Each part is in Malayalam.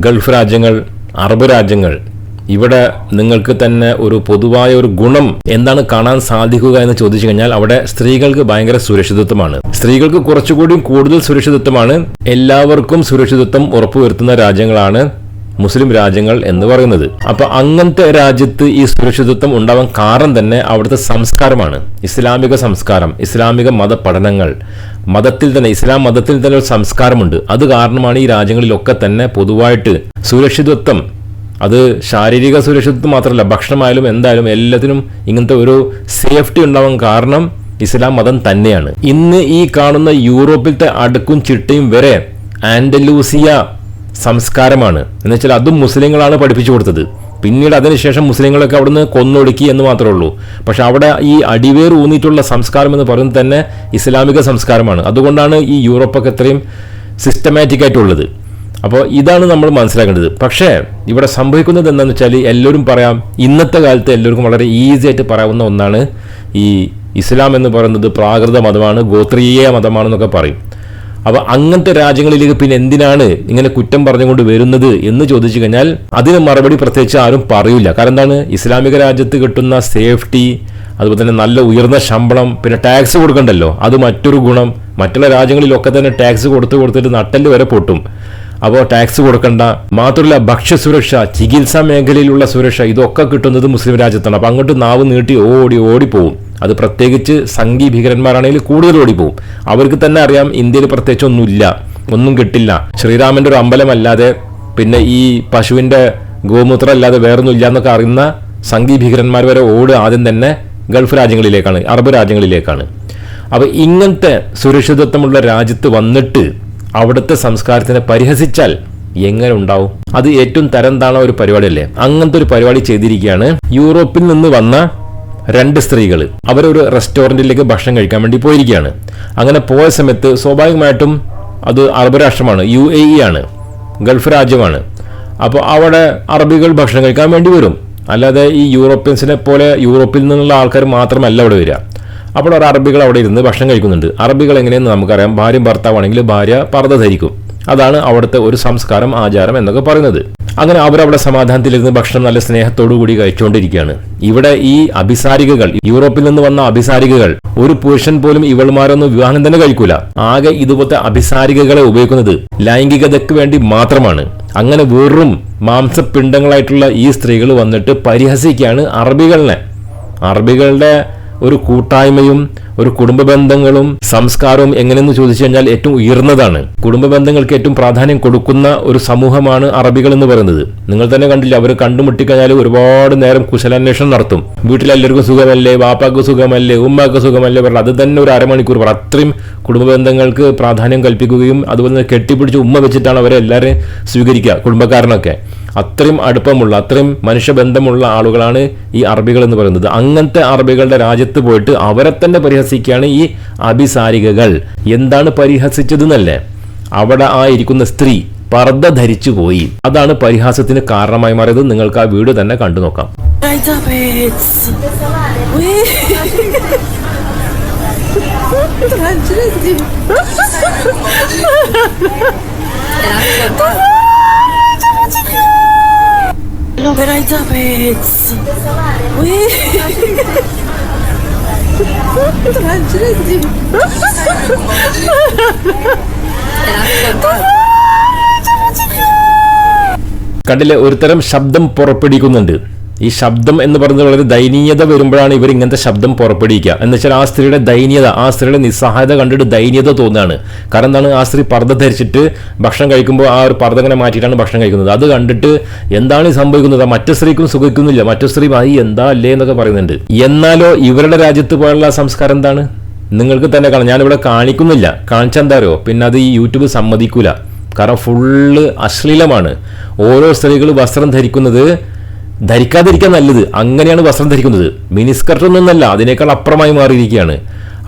ഗൾഫ് രാജ്യങ്ങൾ അറബ് രാജ്യങ്ങൾ ഇവിടെ നിങ്ങൾക്ക് തന്നെ ഒരു പൊതുവായ ഒരു ഗുണം എന്താണ് കാണാൻ സാധിക്കുക എന്ന് ചോദിച്ചു കഴിഞ്ഞാൽ അവിടെ സ്ത്രീകൾക്ക് ഭയങ്കര സുരക്ഷിതത്വമാണ്. സ്ത്രീകൾക്ക് കുറച്ചുകൂടി കൂടുതൽ സുരക്ഷിതത്വമാണ്. എല്ലാവർക്കും സുരക്ഷിതത്വം ഉറപ്പുവരുത്തുന്ന രാജ്യങ്ങളാണ് മുസ്ലിം രാജ്യങ്ങൾ എന്ന് പറയുന്നത്. അപ്പൊ അങ്ങനത്തെ രാജ്യത്ത് ഈ സുരക്ഷിതത്വം ഉണ്ടാവാൻ കാരണം തന്നെ അവിടുത്തെ സംസ്കാരമാണ്. ഇസ്ലാമിക സംസ്കാരം ഇസ്ലാമിക മത പഠനങ്ങൾ മതത്തിൽ തന്നെ ഇസ്ലാം മതത്തിൽ തന്നെ ഒരു സംസ്കാരമുണ്ട്. അത് കാരണമാണ് ഈ രാജ്യങ്ങളിലൊക്കെ തന്നെ പൊതുവായിട്ട് സുരക്ഷിതത്വം. അത് ശാരീരിക സുരക്ഷിതത്വം മാത്രമല്ല ഭക്ഷണമായാലും എന്തായാലും എല്ലാത്തിനും ഇങ്ങനത്തെ ഒരു സേഫ്റ്റി ഉണ്ടാവാൻ കാരണം ഇസ്ലാം മതം തന്നെയാണ്. ഇന്ന് ഈ കാണുന്ന യൂറോപ്പിലത്തെ അടുക്കും ചിട്ടയും വരെ ആൻഡലൂസിയ സംസ്കാരമാണ്. എന്നുവെച്ചാൽ അതും മുസ്ലിങ്ങളാണ് പഠിപ്പിച്ചു കൊടുത്തത്. പിന്നീട് അതിനുശേഷം മുസ്ലിങ്ങളൊക്കെ അവിടുന്ന് കൊന്നൊടുക്കി എന്ന് മാത്രമേ ഉള്ളൂ. പക്ഷേ അവിടെ ഈ അടിവേർ ഊന്നിയിട്ടുള്ള സംസ്കാരം എന്ന് പറയുന്നത് തന്നെ ഇസ്ലാമിക സംസ്കാരമാണ്. അതുകൊണ്ടാണ് ഈ യൂറോപ്പൊക്കെ ഇത്രയും സിസ്റ്റമാറ്റിക് ആയിട്ടുള്ളത്. അപ്പോൾ ഇതാണ് നമ്മൾ മനസ്സിലാക്കേണ്ടത്. പക്ഷേ ഇവിടെ സംഭവിക്കുന്നത് എന്താണെന്ന് വെച്ചാൽ എല്ലാവരും പറയാം ഇന്നത്തെ കാലത്ത് എല്ലാവർക്കും വളരെ ഈസി ആയിട്ട് പറയാവുന്ന ഒന്നാണ് ഈ ഇസ്ലാം എന്ന് പറയുന്നത് പ്രാകൃത മതമാണ് ഗോത്രീയ മതമാണെന്നൊക്കെ പറയും. അപ്പോൾ അങ്ങനത്തെ രാജ്യങ്ങളിലേക്ക് പിന്നെ എന്തിനാണ് ഇങ്ങനെ കുറ്റം പറഞ്ഞുകൊണ്ട് വരുന്നത് എന്ന് ചോദിച്ചു കഴിഞ്ഞാൽ അതിന് മറുപടി പ്രത്യേകിച്ച് ആരും പറയില്ല കാരണം എന്താണ്? ഇസ്ലാമിക രാജ്യത്ത് കിട്ടുന്ന സേഫ്റ്റി അതുപോലെ തന്നെ നല്ല ഉയർന്ന ശമ്പളം പിന്നെ ടാക്സ് കൊടുക്കണ്ടല്ലോ? അത് മറ്റൊരു ഗുണം. മറ്റുള്ള രാജ്യങ്ങളിലൊക്കെ തന്നെ ടാക്സ് കൊടുത്ത് കൊടുത്തിട്ട് നട്ടൽ വരെ പൊട്ടും. അപ്പോൾ ടാക്സ് കൊടുക്കണ്ട. മാത്രമല്ല ഭക്ഷ്യസുരക്ഷ ചികിത്സാ മേഖലയിലുള്ള സുരക്ഷ ഇതൊക്കെ കിട്ടുന്നത് മുസ്ലിം രാജ്യത്താണ്. അപ്പം അങ്ങോട്ട് നാവ് നീട്ടി ഓടി ഓടി ഓടിപ്പോവും അത് പ്രത്യേകിച്ച് സംഘി ഭീകരന്മാരാണെങ്കിൽ കൂടുതൽ ഓടിപ്പോവും. അവർക്ക് തന്നെ അറിയാം ഇന്ത്യയിൽ പ്രത്യേകിച്ച് ഒന്നുമില്ല ഒന്നും കിട്ടില്ല. ശ്രീരാമന്റെ ഒരു അമ്പലമല്ലാതെ പിന്നെ ഈ പശുവിന്റെ ഗോമൂത്രം അല്ലാതെ വേറൊന്നും ഇല്ല എന്നൊക്കെ അറിയുന്ന സംഘി ഭീകരന്മാർ വരെ ഓട് ആദ്യം തന്നെ ഗൾഫ് രാജ്യങ്ങളിലേക്കാണ് അറബ് രാജ്യങ്ങളിലേക്കാണ്. അപ്പോൾ ഇങ്ങനത്തെ സുരക്ഷിതത്വമുള്ള രാജ്യത്ത് വന്നിട്ട് അവിടുത്തെ സംസ്കാരത്തിനെ പരിഹസിച്ചാൽ എങ്ങനെ ഉണ്ടാവും? അത് ഏറ്റവും തരം താണ ഒരു പരിപാടിയല്ലേ? അങ്ങനത്തെ ഒരു പരിപാടി ചെയ്തിരിക്കുകയാണ്. യൂറോപ്പിൽ നിന്ന് വന്ന രണ്ട് സ്ത്രീകൾ അവരൊരു റെസ്റ്റോറന്റിലേക്ക് ഭക്ഷണം കഴിക്കാൻ വേണ്ടി പോയിരിക്കുകയാണ്. അങ്ങനെ പോയ സമയത്ത് സ്വാഭാവികമായിട്ടും അത് അറബ് രാഷ്ട്രമാണ് യു എ ഇ ആണ് ഗൾഫ് രാജ്യമാണ്. അപ്പോൾ അവിടെ അറബികൾ ഭക്ഷണം കഴിക്കാൻ വേണ്ടി വരും. അല്ലാതെ ഈ യൂറോപ്യൻസിനെ പോലെ യൂറോപ്പിൽ നിന്നുള്ള ആൾക്കാർ മാത്രമല്ല അവിടെ വരിക. അപ്പോൾ ഒരു അറബികൾ അവിടെ ഇരുന്ന് ഭക്ഷണം കഴിക്കുന്നുണ്ട്. അറബികൾ എങ്ങനെയെന്ന് നമുക്കറിയാം. ഭാര്യയും ഭർത്താവാണെങ്കിൽ ഭാര്യ പർദ്ദ ധരിക്കും. അതാണ് അവിടുത്തെ ഒരു സംസ്കാരം ആചാരം എന്നൊക്കെ പറയുന്നത്. അങ്ങനെ അവരവിടെ സമാധാനത്തിലിരുന്ന് ഭക്ഷണം നല്ല സ്നേഹത്തോടു കൂടി കഴിച്ചുകൊണ്ടിരിക്കുകയാണ്. ഇവിടെ ഈ അഭിസാരികകൾ യൂറോപ്പിൽ നിന്ന് വന്ന അഭിസാരികകൾ ഒരു പുരുഷൻ പോലും ഇവൾമാരൊന്നും വിവാഹം തന്നെ കഴിക്കൂല. ആകെ ഇതുപോലത്തെ അഭിസാരികകളെ ഉപയോഗിക്കുന്നത് ലൈംഗികതയ്ക്ക് വേണ്ടി മാത്രമാണ്. അങ്ങനെ വെറും മാംസപിണ്ഡങ്ങളായിട്ടുള്ള ഈ സ്ത്രീകൾ വന്നിട്ട് പരിഹസിക്കുകയാണ് അറബികളിനെ അറബികളുടെ ഒരു കൂട്ടായ്മയും ഒരു കുടുംബ ബന്ധങ്ങളും സംസ്കാരവും എങ്ങനെയെന്ന് ചോദിച്ചു കഴിഞ്ഞാൽ ഏറ്റവും ഉയർന്നതാണ്. കുടുംബ ബന്ധങ്ങൾക്ക് ഏറ്റവും പ്രാധാന്യം കൊടുക്കുന്ന ഒരു സമൂഹമാണ് അറബികൾ എന്ന് പറയുന്നത്. നിങ്ങൾ തന്നെ കണ്ടില്ല അവർ കണ്ടുമുട്ടിക്കഴിഞ്ഞാൽ ഒരുപാട് നേരം കുശലാന്വേഷണം നടത്തും. വീട്ടിലെല്ലാവർക്കും സുഖമല്ലേ വാപ്പാക്ക് സുഖമല്ലേ ഉമ്മാക്ക് സുഖമല്ലേ പറഞ്ഞാൽ അത് തന്നെ ഒരു അരമണിക്കൂർ അത്രയും കുടുംബ ബന്ധങ്ങൾക്ക് പ്രാധാന്യം കൽപ്പിക്കുകയും അതുപോലെ തന്നെ കെട്ടിപ്പിടിച്ച് ഉമ്മ വെച്ചിട്ടാണ് അവരെ എല്ലാവരെയും സ്വീകരിക്കുക കുടുംബക്കാരനൊക്കെ. അത്രയും അടുപ്പമുള്ള അത്രയും മനുഷ്യബന്ധമുള്ള ആളുകളാണ് ഈ അറബികൾ എന്ന് പറയുന്നത്. അങ്ങനത്തെ അറബികളുടെ രാജ്യത്ത് പോയിട്ട് അവരെ തന്നെ പരിഹസിക്കുകയാണ് ഈ അഭിസാരികകൾ. എന്താണ് പരിഹസിച്ചതെന്നല്ലേ? അവിടെ ആ ഇരിക്കുന്ന സ്ത്രീ പർദ്ദ ധരിച്ചു പോയി. അതാണ് പരിഹാസത്തിന് കാരണമായി മാറിയത്. നിങ്ങൾക്ക് ആ വീട് തന്നെ കണ്ടു നോക്കാം. Look at കണ്ടില്ലേ ഒരുതരം ശബ്ദം പുറപ്പെടുവിക്കുന്നുണ്ട്. ഈ ശബ്ദം എന്ന് പറയുന്നത് വളരെ ദയനീയത വരുമ്പോഴാണ് ഇവർ ഇങ്ങനത്തെ ശബ്ദം പുറപ്പെടുവിക്കുക. എന്ന് വെച്ചാൽ ആ സ്ത്രീയുടെ ദയനീയത ആ സ്ത്രീയുടെ നിസ്സഹായത കണ്ടിട്ട് ദയനീയത തോന്നുകയാണ്. കാരണം എന്താണ്? ആ സ്ത്രീ പർദ്ദ ധരിച്ചിട്ട് ഭക്ഷണം കഴിക്കുമ്പോൾ ആ ഒരു പർദ്ദ ഇങ്ങനെ മാറ്റിയിട്ടാണ് ഭക്ഷണം കഴിക്കുന്നത്. അത് കണ്ടിട്ട് എന്താണ് സംഭവിക്കുന്നത്? മറ്റു സ്ത്രീക്കും സുഖിക്കുന്നില്ല. മറ്റു സ്ത്രീ ആയി എന്താ അല്ലേ? എന്നൊക്കെ പറയുന്നുണ്ട്. എന്നാലോ ഇവരുടെ രാജ്യത്ത് പോലുള്ള സംസ്കാരം എന്താണ്? നിങ്ങൾക്ക് തന്നെ കാണാം. ഞാനിവിടെ കാണിക്കുന്നില്ല. കാണിച്ചെന്താ എന്താരോ പിന്നെ അത് ഈ യൂട്യൂബ് സമ്മതിക്കൂല. കാരണം ഫുള്ള് അശ്ലീലമാണ്. ഓരോ സ്ത്രീകൾ വസ്ത്രം ധരിക്കുന്നത് ധരിക്കാതിരിക്കാൻ നല്ലത്. അങ്ങനെയാണ് വസ്ത്രം ധരിക്കുന്നത്. മിനിസ്കർട്ട് ഒന്നല്ല അതിനേക്കാൾ അപ്പുറമായി മാറിയിരിക്കുകയാണ്.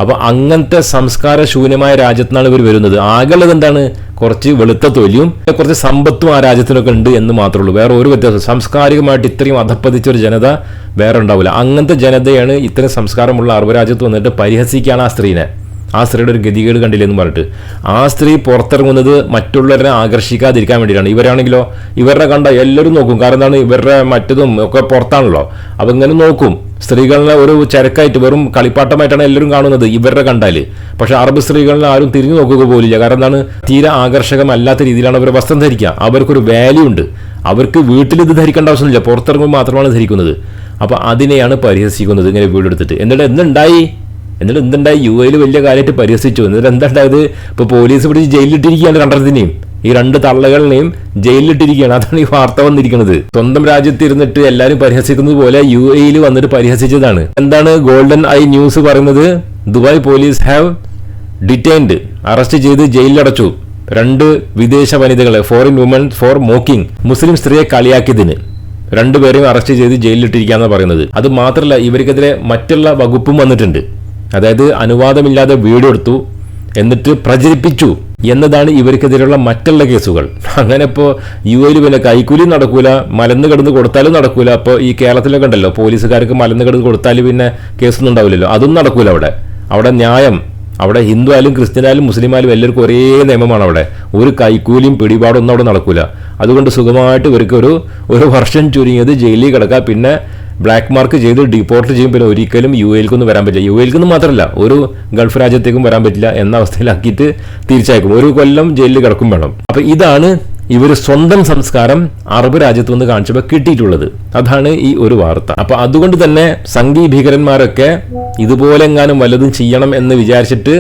അപ്പോൾ അങ്ങനത്തെ സംസ്കാര ശൂന്യമായ രാജ്യത്തിനാണ് ഇവർ വരുന്നത്. ആകെയുള്ളത് എന്താണ്? കുറച്ച് വെളുത്ത തൊലിയും കുറച്ച് സമ്പത്തും ആ രാജ്യത്തിനൊക്കെ ഉണ്ട് എന്ന് മാത്രമേ ഉള്ളൂ. വേറെ ഒരു വ്യത്യാസം സാംസ്കാരികമായിട്ട് ഇത്രയും അധപ്പതിച്ച ഒരു ജനത വേറെ ഉണ്ടാവില്ല. അങ്ങനത്തെ ജനതയാണ് ഇത്രയും സംസ്കാരമുള്ള അറബ് രാജ്യത്ത് വന്നിട്ട് പരിഹസിക്കുകയാണ് ആ സ്ത്രീനെ. ആ സ്ത്രീയുടെ ഒരു ഗതികേട് കണ്ടില്ലെന്ന് പറഞ്ഞിട്ട്. ആ സ്ത്രീ പുറത്തിറങ്ങുന്നത് മറ്റുള്ളവരെ ആകർഷിക്കാതിരിക്കാൻ വേണ്ടിയിട്ടാണ്. ഇവരാണെങ്കിലോ ഇവരുടെ കണ്ട എല്ലാവരും നോക്കും. കാരണം എന്താണ്? ഇവരുടെ മറ്റതും ഒക്കെ പുറത്താണല്ലോ. അപ്പം ഇങ്ങനെ നോക്കും. സ്ത്രീകളെ ഒരു ചരക്കായിട്ട് വെറും കളിപ്പാട്ടമായിട്ടാണ് എല്ലാവരും കാണുന്നത് ഇവരുടെ കണ്ടാൽ പക്ഷേ അറബ് സ്ത്രീകളെ ആരും തിരിഞ്ഞു നോക്കുക പോലില്ല. കാരണം എന്താണ്? തീരെ ആകർഷകമല്ലാത്ത രീതിയിലാണ് അവർ വസ്ത്രം ധരിക്കുക. അവർക്കൊരു വാല്യൂ ഉണ്ട്. അവർക്ക് വീട്ടിൽ ഇത് ധരിക്കേണ്ട ആവശ്യമില്ല. പുറത്തിറങ്ങുമ്പോൾ മാത്രമാണ് ധരിക്കുന്നത്. അപ്പോൾ അതിനെയാണ് പരിഹസിക്കുന്നത് ഇങ്ങനെ വീടെടുത്തിട്ട്. എന്നിട്ട് എന്തുണ്ടായി? എന്നിട്ട് എന്തുണ്ടായി? യു എയിൽ വലിയ കാര്യമായിട്ട് പരിഹസിച്ചു. എന്നിട്ട് എന്തുണ്ടായത്? ഇപ്പൊ പോലീസ് പിടിച്ച് ജയിലിലിട്ടിരിക്കുകയാണ് രണ്ടത്തിനെയും ഈ രണ്ട് തള്ളകളിനെയും ജയിലിലിട്ടിരിക്കുകയാണ്. അതാണ് ഈ വാർത്ത വന്നിരിക്കുന്നത്. സ്വന്തം രാജ്യത്ത് ഇരുന്നിട്ട് എല്ലാവരും പരിഹസിക്കുന്നത് പോലെ യു എയിൽ വന്നിട്ട് പരിഹസിച്ചതാണ്. എന്താണ് ഗോൾഡൻ ഐ ന്യൂസ് പറയുന്നത്? Dubai police have detained arrest ചെയ്ത് ജയിലിലടച്ചു രണ്ട് വിദേശ വനിതകളെ foreign woman for mocking Muslim സ്ത്രീയെ കളിയാക്കിയതിന്. രണ്ടുപേരെയും അറസ്റ്റ് ചെയ്ത് ജയിലിലിട്ടിരിക്കുകയെന്നാണ് പറയുന്നത്. അത് മാത്രമല്ല ഇവർക്കെതിരെ മറ്റുള്ള വകുപ്പും വന്നിട്ടുണ്ട്. അതായത് അനുവാദമില്ലാതെ വീഡിയോ എടുത്തു എന്നിട്ട് പ്രചരിപ്പിച്ചു എന്നതാണ് ഇവർക്കെതിരെയുള്ള മറ്റുള്ള കേസുകൾ. അങ്ങനെ ഇപ്പോൾ യു എയിൽ പിന്നെ കൈക്കൂലി നടക്കൂല മലന്ന് കിടന്ന് കൊടുത്താലും നടക്കൂല. അപ്പോൾ ഈ കേരളത്തിലൊക്കെ ഉണ്ടല്ലോ പോലീസുകാർക്ക് മലന്ന് കിടന്ന് കൊടുത്താൽ പിന്നെ കേസൊന്നും ഉണ്ടാവില്ലല്ലോ. അതും നടക്കൂല അവിടെ. അവിടെ ന്യായം അവിടെ ഹിന്ദു ആയാലും ക്രിസ്ത്യനായാലും മുസ്ലിമായാലും എല്ലാവർക്കും ഒരേ നിയമമാണ് അവിടെ. ഒരു കൈക്കൂലിയും പിടിപാടൊന്നും അവിടെ നടക്കൂല. അതുകൊണ്ട് സുഖമായിട്ട് ഇവർക്ക് ഒരു ഒരു വർഷം ചുരുങ്ങിയത് ജയിലിൽ കിടക്കുക പിന്നെ ബ്ലാക്ക് മാർക്ക് ചെയ്ത് ഡിപ്പോർട്ട് ചെയ്യും. പിന്നെ ഒരിക്കലും യു എയിലേക്കൊന്നും വരാൻ പറ്റില്ല. യു എയിലേക്കൊന്നും മാത്രമല്ല ഒരു ഗൾഫ് രാജ്യത്തേക്കും വരാൻ പറ്റില്ല എന്ന അവസ്ഥയിലാക്കിയിട്ട് തിരിച്ചയക്കും. ഒരു കൊല്ലം ജയിലിൽ കിടക്കും വേണം. അപ്പൊ ഇതാണ് ഇവർ സ്വന്തം സംസ്കാരം അറബ് രാജ്യത്ത് നിന്ന് കാണിച്ചപ്പോൾ കിട്ടിയിട്ടുള്ളത്. അതാണ് ഈ ഒരു വാർത്ത. അപ്പൊ അതുകൊണ്ട് തന്നെ സംഘി ഭീകരന്മാരൊക്കെ ഇതുപോലെ എങ്ങാനും വല്ലതും ചെയ്യണം എന്ന് വിചാരിച്ചിട്ട്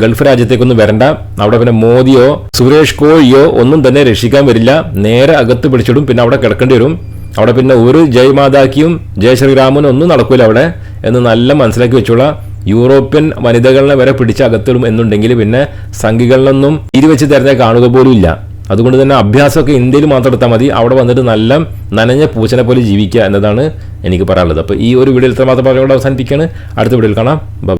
ഗൾഫ് രാജ്യത്തേക്കൊന്നും വരണ്ട. അവിടെ പിന്നെ മോദിയോ സുരേഷ് കോഴിയോ ഒന്നും തന്നെ രക്ഷിക്കാൻ വരില്ല. നേരെ അകത്ത് പിടിച്ചിടും. പിന്നെ അവിടെ കിടക്കേണ്ടി വരും. അവിടെ പിന്നെ ഒരു ജയ് മാതാക്കിയും ജയ് ശ്രീരാമനും ഒന്നും നടക്കില്ല അവിടെ എന്ന് നല്ല മനസ്സിലാക്കി വെച്ചുള്ള യൂറോപ്യൻ വനിതകളെ വരെ പിടിച്ച അകത്തിടും എന്നുണ്ടെങ്കിൽ പിന്നെ സംഘികളിലൊന്നും ഇരുവെച്ച് തരുന്ന കാണുക പോലും ഇല്ല. അതുകൊണ്ട് തന്നെ അഭ്യാസമൊക്കെ ഇന്ത്യയിൽ മാത്രം എടുത്താൽ മതി. അവിടെ വന്നിട്ട് നല്ല നനഞ്ഞ പൂച്ചനെ പോലെ ജീവിക്കുക എന്നതാണ് എനിക്ക് പറയാനുള്ളത്. അപ്പോൾ ഈ ഒരു വീഡിയോ ഇത്ര മാത്രം അവസാനിപ്പിക്കുകയാണ്. അടുത്ത വീഡിയോയിൽ കാണാം.